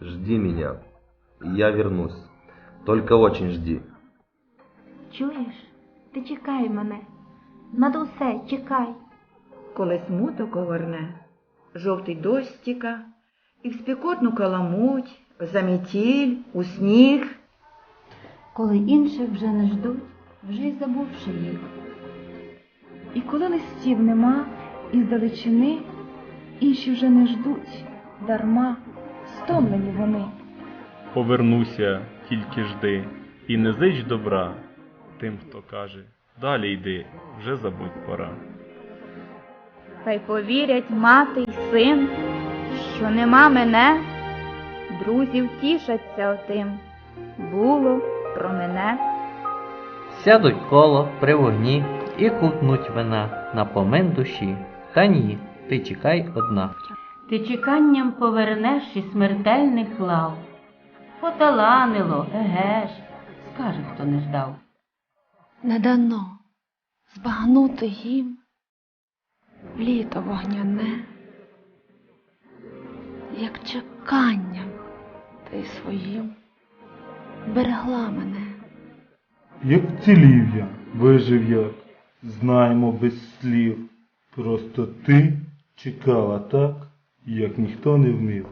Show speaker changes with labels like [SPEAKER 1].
[SPEAKER 1] Жди меня, я вернусь. Только очень жди.
[SPEAKER 2] Чуєш? Ти чекай мене. Над усе чекай.
[SPEAKER 3] Коли смуток огорне, жовтий дощ стіка, і в спекотну каламуть, в замітіль, у сніг.
[SPEAKER 2] Коли інших вже не ждуть, вже й забувши їх.
[SPEAKER 4] І коли листів нема, і здалечини, інші вже не ждуть, дарма, стомлені вони.
[SPEAKER 5] Повернуся, тільки жди, і не зич добра тим, хто каже, далі йди, вже забудь пора.
[SPEAKER 6] Хай повірять мати й син, що нема мене, друзів тішаться отим. Було про мене.
[SPEAKER 7] Сядуть коло при вогні і купнуть вина на помен душі. Та ні, ти чекай одна.
[SPEAKER 8] Ти чеканням повернеш і смертельних лав. Поталанило, еге ж, скаже, хто не ждав.
[SPEAKER 4] Не дано збагнути їм літо вогняне, як чеканням ти своїм берегла мене.
[SPEAKER 9] Як вцілів я, вижив як, знаємо без слів. Просто ти чекала так, як ніхто не вмів.